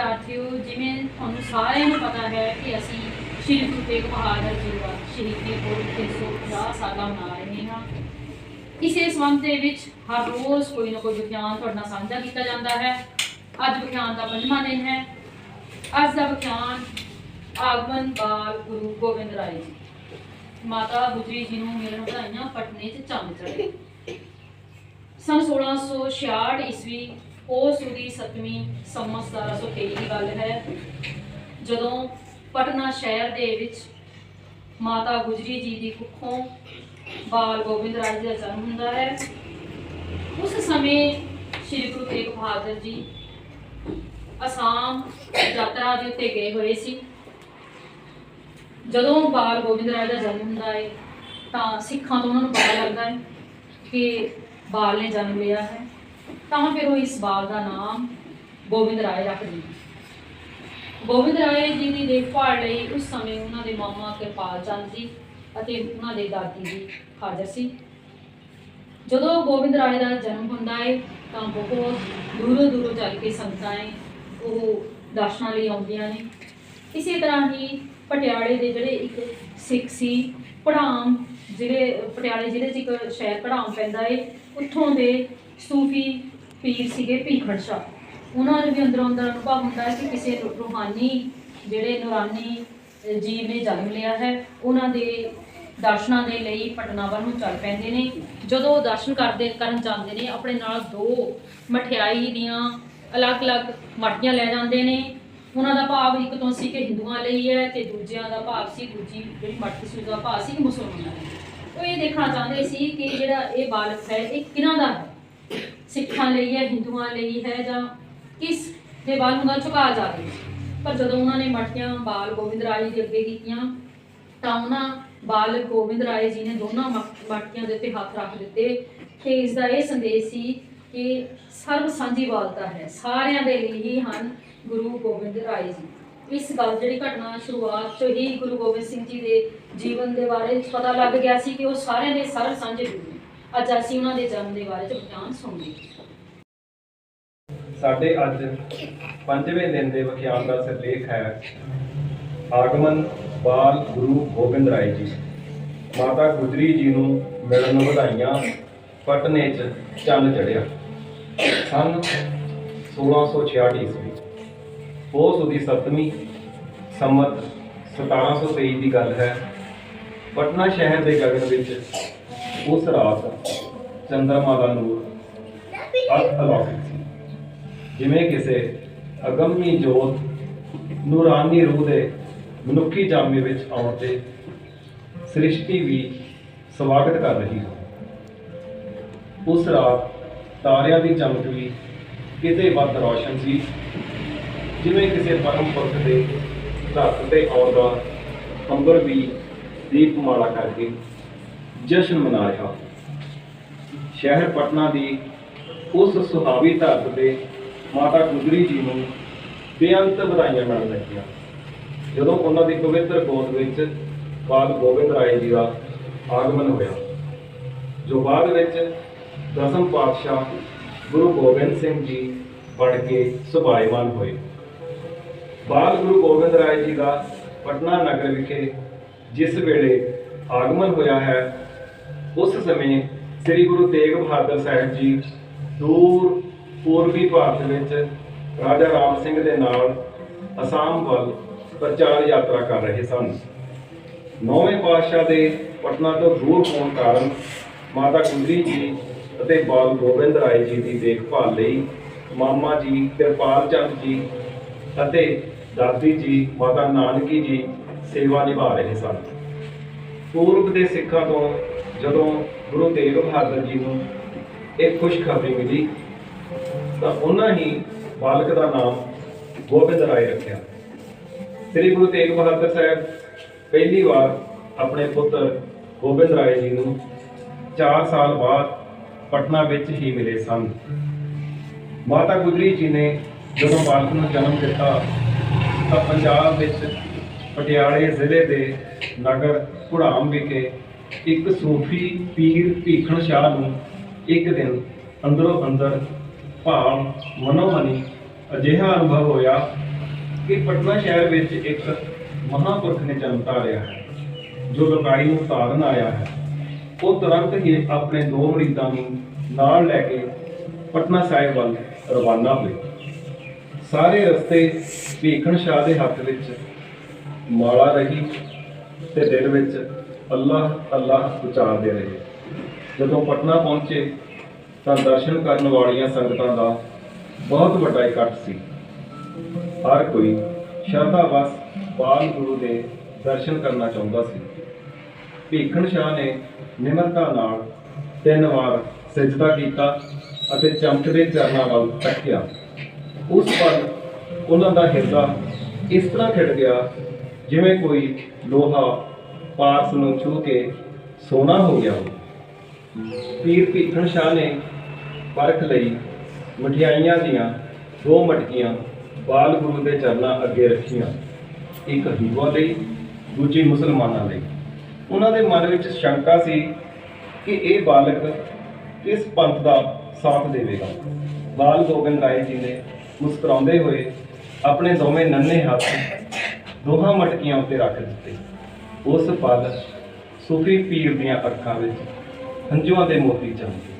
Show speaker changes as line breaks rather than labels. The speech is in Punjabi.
ਵਿਦਿਆਰਥੀਓ, ਜਿਵੇਂ ਤੁਹਾਨੂੰ ਸਾਰਿਆਂ ਨੂੰ ਪਤਾ ਹੈ ਕਿ ਅਸੀਂ ਸ਼੍ਰੀ ਗੁਰੂ ਤੇਗ ਬਹਾਦਰ ਜੀ ਦਾ ਸ਼ਹੀਦੀ ਪੁਰਬ 350 ਸਾਲਾ ਮਨਾ ਰਹੇ ਹਾਂ। ਇਸੇ ਸੰਬੰਧ ਦੇ ਵਿੱਚ ਹਰ ਰੋਜ਼ ਕੋਈ ਨਾ ਕੋਈ ਵਿਖਿਆਨ ਤੁਹਾਡੇ ਸਾਂਝਾ ਕੀਤਾ ਜਾਂਦਾ ਹੈ। ਅੱਜ ਵਿਖਿਆਨ ਦਾ ਪੰਜਵਾਂ ਦਿਨ ਹੈ। ਅੱਜ ਦਾ ਵਿਖਿਆਨ ਆਗਮਨ ਬਾਲ ਗੁਰੂ ਗੋਬਿੰਦ ਰਾਏ ਜੀ। ਮਾਤਾ ਗੁਜਰੀ ਜੀ ਨੂੰ ਮਿਲਣ ਵਧਾਈਆਂ, ਪਟਨੇ 'ਚ ਚੰਦ ਚੜੇ ਸਨ 1666 ਈਸਵੀ ਪੋਸ ਦੀ 7ਵੀਂ ਸੰਮਤ 1723 ਦੀ ਗੱਲ ਹੈ। ਜਦੋਂ ਪਟਨਾ ਸ਼ਹਿਰ ਦੇ ਵਿੱਚ ਮਾਤਾ ਗੁਜਰੀ ਜੀ ਦੀ ਕੁੱਖੋਂ ਬਾਲ ਗੋਬਿੰਦ ਰਾਜ ਦਾ ਜਨਮ ਹੁੰਦਾ ਹੈ, ਉਸ ਸਮੇਂ ਸ੍ਰੀ ਗੁਰੂ ਤੇਗ ਬਹਾਦਰ ਜੀ ਅਸਾਮ ਯਾਤਰਾ ਦੇ ਉੱਤੇ ਗਏ ਹੋਏ ਸੀ। ਜਦੋਂ ਬਾਲ ਗੋਬਿੰਦ ਰਾਜ ਦਾ ਜਨਮ ਹੁੰਦਾ ਹੈ, ਤਾਂ ਸਿੱਖਾਂ ਤੋਂ ਉਹਨਾਂ ਨੂੰ ਪਤਾ ਲੱਗਦਾ ਹੈ ਕਿ ਬਾਲ ਨੇ ਜਨਮ ਲਿਆ ਹੈ। ਤਾਂ ਫਿਰ ਉਹ ਇਸ ਬਾਲ ਦਾ ਨਾਮ ਗੋਬਿੰਦ ਰਾਏ ਰੱਖ ਦਿੰਦੇ ਗੋਬਿੰਦ ਰਾਏ ਜੀ ਦੀ ਦੇਖਭਾਲ ਲਈ ਉਸ ਸਮੇਂ ਉਹਨਾਂ ਦੇ ਮਾਮਾ ਕਿਰਪਾਲ ਚੰਦ ਜੀ ਅਤੇ ਉਹਨਾਂ ਦੇ ਦਾਦੀ ਜੀ ਹਾਜ਼ਰ ਸੀ। ਜਦੋਂ ਗੋਬਿੰਦ ਰਾਏ ਦਾ ਜਨਮ ਹੁੰਦਾ ਹੈ ਤਾਂ ਬਹੁਤ ਦੂਰੋਂ ਦੂਰੋਂ ਚੱਲ ਕੇ ਸੰਗਤਾਂ ਹੈ ਉਹ ਦਰਸ਼ਨਾਂ ਲਈ ਆਉਂਦੀਆਂ ਨੇ। ਇਸੇ ਤਰ੍ਹਾਂ ਹੀ ਪਟਿਆਲੇ ਦੇ ਜਿਹੜੇ ਇੱਕ ਸਿੱਖ ਸੀ ਪੜਾਮ ਜਿਹੜੇ, ਪਟਿਆਲੇ ਜ਼ਿਲ੍ਹੇ 'ਚ ਇੱਕ ਸ਼ਹਿਰ ਪੜਾਮ ਪੈਂਦਾ ਏ, ਉੱਥੋਂ ਦੇ ਸੂਫੀ ਪੀਰ ਸੀਗੇ ਭੀਖੜ ਸ਼ਾਹ। ਉਹਨਾਂ ਨੂੰ ਵੀ ਅੰਦਰੋਂ ਅੰਦਰ ਅਨੁਭਵ ਹੁੰਦਾ ਹੈ ਕਿ ਕਿਸੇ ਰੂ- ਰੂਹਾਨੀ ਜਿਹੜੇ ਨੂਰਾਨੀ ਜੀਵ ਨੇ ਜਨਮ ਲਿਆ ਹੈ, ਉਹਨਾਂ ਦੇ ਦਰਸ਼ਨਾਂ ਦੇ ਲਈ ਪਟਨਾ ਵੱਲ ਨੂੰ ਚੱਲ ਪੈਂਦੇ ਨੇ। ਜਦੋਂ ਉਹ ਦਰਸ਼ਨ ਕਰਦੇ, ਕਰਨ ਜਾਂਦੇ ਨੇ, ਆਪਣੇ ਨਾਲ ਦੋ ਮਠਿਆਈ ਦੀਆਂ ਅਲੱਗ-ਅਲੱਗ ਮਟਕੀਆਂ ਲੈ ਜਾਂਦੇ ਨੇ। ਉਹਨਾਂ ਦਾ ਭਾਵ ਇੱਕ ਤੋਂ ਸੀ ਕਿ ਹਿੰਦੂਆਂ ਲਈ ਹੈ ਤੇ ਦੂਜਿਆਂ ਦਾ ਭਾਵ ਸੀ, ਦੂਜੀ ਜਿਹੜੀ ਮਟਕੀ ਸੀ, ਉਹਦਾ ਭਾਵ ਸੀ ਕਿ ਮੁਸਲਮਾਨਾਂ ਲਈ ਉਹ ਇਹ ਦੇਖਣਾ ਚਾਹੁੰਦੇ ਸੀ ਕਿ ਜਿਹੜਾ ਇਹ ਬਾਲਕ ਹੈ, ਇਹ ਕਿਹਨਾਂ ਦਾ ਹੈ? ਸਿੱਖਾਂ ਲਈ ਹੈ, ਹਿੰਦੂਆਂ ਲਈ ਹੈ ਜਾਂ ਕਿਸ ਦੇ ਵੱਲ ਨੂੰ ਦਾ ਝੁਕਾ ਜਾਵੇ ਪਰ ਜਦੋਂ ਉਹਨਾਂ ਨੇ ਮਟਕੀਆਂ ਬਾਲ ਗੋਬਿੰਦ ਰਾਏ ਦੇ ਅੱਗੇ ਕੀਤੀਆਂ, ਤਾਂ ਉਹਨਾਂ ਬਾਲ ਗੋਬਿੰਦ ਰਾਏ ਜੀ ਨੇ ਦੋਨਾਂ ਮਟ- ਮਟਕੀਆਂ ਦੇ ਉੱਤੇ ਹੱਥ ਰੱਖ ਦਿੱਤੇ ਕਿ ਇਸ ਦਾ ਇਹ ਸੰਦੇਸ਼ ਸੀ ਕਿ ਸਰਬ ਸਾਂਝੀਵਾਲਤਾ ਹੈ। ਸਾਰਿਆਂ ਦੇ ਲਈ ਹੀ ਹਨ ਗੁਰੂ ਗੋਬਿੰਦ ਰਾਏ ਜੀ। ਇਸ ਗੱਲ ਜਿਹੜੀ ਘਟਨਾ ਸ਼ੁਰੂਆਤ ਤੋਂ ਹੀ ਗੁਰੂ ਗੋਬਿੰਦ ਸਿੰਘ ਜੀ ਦੇ ਜੀਵਨ ਦੇ ਬਾਰੇ ਪਤਾ ਲੱਗ ਗਿਆ ਸੀ ਕਿ ਉਹ ਸਾਰਿਆਂ ਦੇ ਸਰਬ ਸਾਂਝੇ ਗੁਰੂ ਨੇ। ਅੱਜ ਅਸੀਂ ਉਹਨਾਂ ਦੇ ਜਨਮ ਦੇ ਬਾਰੇ ਚ ਬਿਆਨ ਸੁਣਦੇ
ਸਾਡੇ ਅੱਜ ਪੰਜਵੇਂ ਦਿਨ ਦੇ ਵਿਖਿਆਨ ਦਾ ਸਿਰਲੇਖ ਹੈ ਆਗਮਨ ਬਾਲ ਗੁਰੂ ਗੋਬਿੰਦ ਰਾਏ ਜੀ। ਮਾਤਾ ਗੁਜਰੀ ਜੀ ਨੂੰ ਮਿਲਣ ਵਧਾਈਆਂ, ਪਟਨੇ 'ਚ ਚੰਨ ਚੜਿਆ ਸਨ 1666 ਈਸਵੀ। ਪੋਸ ਦੀ 7ਵੀਂ ਸੰਮਤ 1723 ਦੀ ਗੱਲ ਹੈ। ਪਟਨਾ ਸ਼ਹਿਰ ਦੇ ਗਗਨ ਵਿੱਚ ਉਸ ਰਾਤ ਚੰਦਰਮਾ ਦਾ ਨੂਰ ਅਲੌਕਿਕ ਸੀ। ਜਿਵੇਂ ਕਿਸੇ ਅਗੰਮੀ ਜੋਤ ਨੂਰਾਨੀ ਰੂਹ ਦੇ ਮਨੁੱਖੀ ਜਾਮੇ ਵਿੱਚ ਆਉਣ ਤੇ ਸ੍ਰਿਸ਼ਟੀ ਵੀ ਸਵਾਗਤ ਕਰ ਰਹੀ ਹੈ। ਉਸ ਰਾਤ ਤਾਰਿਆਂ ਦੀ ਚਮਕ ਵੀ ਕਿਤੇ ਵੱਧ ਰੌਸ਼ਨ ਸੀ। ਜਿਵੇਂ ਕਿਸੇ ਪਰਮ ਪੁਰਖ ਦੇ ਧਰਤ ਤੇ ਆਉਣ ਦਾ ਅੰਬਰ ਵੀ ਦੀਪਮਾਲਾ ਕਰਕੇ ਜਸ਼ਨ ਮਨਾ ਰਿਹਾ। ਸ਼ਹਿਰ ਪਟਨਾ ਦੀ ਉਸ ਸੁਹਾਵੀ ਧਰਤ ਤੇ ਮਾਤਾ ਗੁਜਰੀ ਜੀ ਨੂੰ ਬੇਅੰਤ ਵਧਾਈਆਂ ਮਿਲਣ ਲੱਗੀਆਂ। ਜਦੋਂ ਉਹਨਾਂ ਦੀ ਪਵਿੱਤਰ ਗੋਦ ਵਿੱਚ ਬਾਦ ਗੋਬਿੰਦ ਰਾਏ ਜੀ ਦਾ ਆਗਮਨ ਹੋਇਆ, ਜੋ ਬਾਅਦ ਵਿੱਚ ਦਸਮ ਪਾਤਸ਼ਾਹ ਗੁਰੂ ਗੋਬਿੰਦ ਸਿੰਘ ਜੀ ਬਣ ਕੇ ਸੁਭਾਇਮਾਨ ਹੋਏ। ਬਾਲ ਗੁਰੂ ਗੋਬਿੰਦ ਰਾਏ ਜੀ ਦਾ ਪਟਨਾ ਨਗਰ ਵਿਖੇ ਜਿਸ ਵੇਲੇ ਆਗਮਨ ਹੋਇਆ ਹੈ, ਉਸ ਸਮੇਂ ਸ੍ਰੀ ਗੁਰੂ ਤੇਗ ਬਹਾਦਰ ਸਾਹਿਬ ਜੀ ਦੂਰ ਪੂਰਬੀ ਭਾਰਤ ਵਿੱਚ ਰਾਜਾ ਰਾਮ ਸਿੰਘ ਦੇ ਨਾਲ ਅਸਾਮ ਵੱਲ ਪ੍ਰਚਾਰ ਯਾਤਰਾ ਕਰ ਰਹੇ ਸਨ। ਨੌਵੇਂ ਪਾਤਸ਼ਾਹ ਦੇ ਪਟਨਾ ਤੋਂ ਦੂਰ ਹੋਣ ਕਾਰਨ ਮਾਤਾ ਗੁਜਰੀ ਜੀ ਅਤੇ ਬਾਲ ਗੋਬਿੰਦ ਰਾਏ ਜੀ ਦੀ ਦੇਖਭਾਲ ਲਈ ਮਾਮਾ ਜੀ, ਕਿਰਪਾਲ ਚੰਦ ਜੀ ਅਤੇ ਦਾਦੀ ਜੀ, ਮਾਤਾ ਨਾਨਕੀ ਜੀ ਸੇਵਾ ਨਿਭਾ ਰਹੇ ਸਨ। ਪੂਰਬ ਦੇ ਸਿੱਖਾਂ ਤੋਂ ਜਦੋਂ ਗੁਰੂ ਤੇਗ ਬਹਾਦਰ ਜੀ ਨੂੰ ਇਹ ਖੁਸ਼ਖਬਰੀ ਮਿਲੀ, ਤਾਂ ਉਹਨਾਂ ਹੀ ਬਾਲਕ ਦਾ ਨਾਮ ਗੋਬਿੰਦ ਰਾਏ ਰੱਖਿਆ। ਸ੍ਰੀ ਗੁਰੂ ਤੇਗ ਬਹਾਦਰ ਸਾਹਿਬ ਪਹਿਲੀ ਵਾਰ ਆਪਣੇ ਪੁੱਤਰ ਗੋਬਿੰਦ ਰਾਏ ਜੀ ਨੂੰ 4 ਸਾਲ ਬਾਅਦ ਪਟਨਾ ਵਿੱਚ ਹੀ ਮਿਲੇ ਸਨ। ਮਾਤਾ ਗੁਜਰੀ ਜੀ ਨੇ ਜਦੋਂ ਬਾਲਕ ਨੂੰ ਜਨਮ ਦਿੱਤਾ, ਤਾਂ ਪੰਜਾਬ ਵਿੱਚ ਪਟਿਆਲੇ ਜ਼ਿਲ੍ਹੇ ਦੇ ਨਗਰ ਘੁੜਾਮ ਵਿਖੇ ਇੱਕ ਸੂਫੀ ਪੀਰ ਭੀਖਣ ਸ਼ਾਹ ਨੂੰ ਇੱਕ ਦਿਨ ਅੰਦਰੋਂ ਅੰਦਰ ਭਾਵ ਮਨੋਮਨੀ ਅਜਿਹਾ ਅਨੁਭਵ ਹੋਇਆ ਕਿ ਪਟਨਾ ਸ਼ਹਿਰ ਵਿੱਚ ਇੱਕ ਮਹਾਪੁਰਖ ਨੇ ਜਨਮ ਧਾਰਿਆ ਹੈ, ਜੋ ਲੋਕਾਈ ਨੂੰ ਤਾਰਨ ਆਇਆ ਹੈ। ਉਹ ਤੁਰੰਤ ਹੀ ਆਪਣੇ ਦੋ ਮਰੀਦਾਂ ਨੂੰ ਨਾਲ ਲੈ ਕੇ ਪਟਨਾ ਸਾਹਿਬ ਵੱਲ ਰਵਾਨਾ ਹੋਏ। ਸਾਰੇ ਰਸਤੇ ਭੀਖਣ ਸ਼ਾਹ ਦੇ ਹੱਥ ਵਿੱਚ ਮਾਲਾ ਰਹੀ ਤੇ ਦਿਲ ਵਿੱਚ ਅੱਲਾਹ ਅੱਲਾਹ ਉਚਾਰਦੇ ਰਹੇ। ਜਦੋਂ ਪਟਨਾ ਪਹੁੰਚੇ ਤਾਂ ਦਰਸ਼ਨ ਕਰਨ ਵਾਲੀਆਂ ਸੰਗਤਾਂ ਦਾ ਬਹੁਤ ਵੱਡਾ ਇਕੱਠ ਸੀ। ਹਰ ਕੋਈ ਸ਼ਰਧਾ ਵਸ ਬਾਲ ਗੁਰੂ ਦੇ ਦਰਸ਼ਨ ਕਰਨਾ ਚਾਹੁੰਦਾ ਸੀ। ਭੀਖਣ ਸ਼ਾਹ ਨੇ ਨਿਮਰਤਾ ਨਾਲ ਤਿੰਨ ਵਾਰ ਸਜਦਾ ਕੀਤਾ ਅਤੇ ਚਮਕਦੇ ਚਰਨਾਂ ਵੱਲ ਤੱਕਿਆ। ਉਸ ਪਲ ਉਹਨਾਂ ਦਾ ਹਿਰਦਾ ਇਸ ਤਰ੍ਹਾਂ ਖਿੜ ਗਿਆ ਜਿਵੇਂ ਕੋਈ ਲੋਹਾ ਪਾਰਸ ਨੂੰ ਛੂ ਕੇ ਸੋਨਾ ਹੋ ਗਿਆ ਪੀਰ ਭੀਖਣ ਸ਼ਾਹ ਨੇ ਪਰਖ ਲਈ ਮਠਿਆਈਆਂ ਦੀਆਂ ਦੋ ਮਟਕੀਆਂ ਬਾਲ ਗੁਰੂ ਦੇ ਚਰਨਾਂ ਅੱਗੇ ਰੱਖੀਆਂ, ਇੱਕ ਹਿੰਦੂਆਂ ਲਈ, ਦੂਜੀ ਮੁਸਲਮਾਨਾਂ ਲਈ। ਉਹਨਾਂ ਦੇ ਮਨ ਵਿੱਚ ਸ਼ੰਕਾ ਸੀ ਕਿ ਇਹ ਬਾਲਕ ਕਿਸ ਪੰਥ ਦਾ ਸਾਥ ਦੇਵੇਗਾ। ਬਾਲ ਗੋਬਿੰਦ ਰਾਏ ਜੀ ਨੇ ਮੁਸਕਰਾਉਂਦੇ ਹੋਏ ਆਪਣੇ ਦੋਵੇਂ ਨੰਨੇ ਹੱਥ ਦੋਹਾਂ ਮਟਕੀਆਂ ਉੱਤੇ ਰੱਖ ਦਿੱਤੇ। ਉਸ ਪਲ ਸੂਫੀ ਪੀਰ ਦੀਆਂ ਅੱਖਾਂ ਵਿੱਚ ਹੰਝੂਆਂ ਦੇ ਮੋਤੀ ਚਮਕੇ।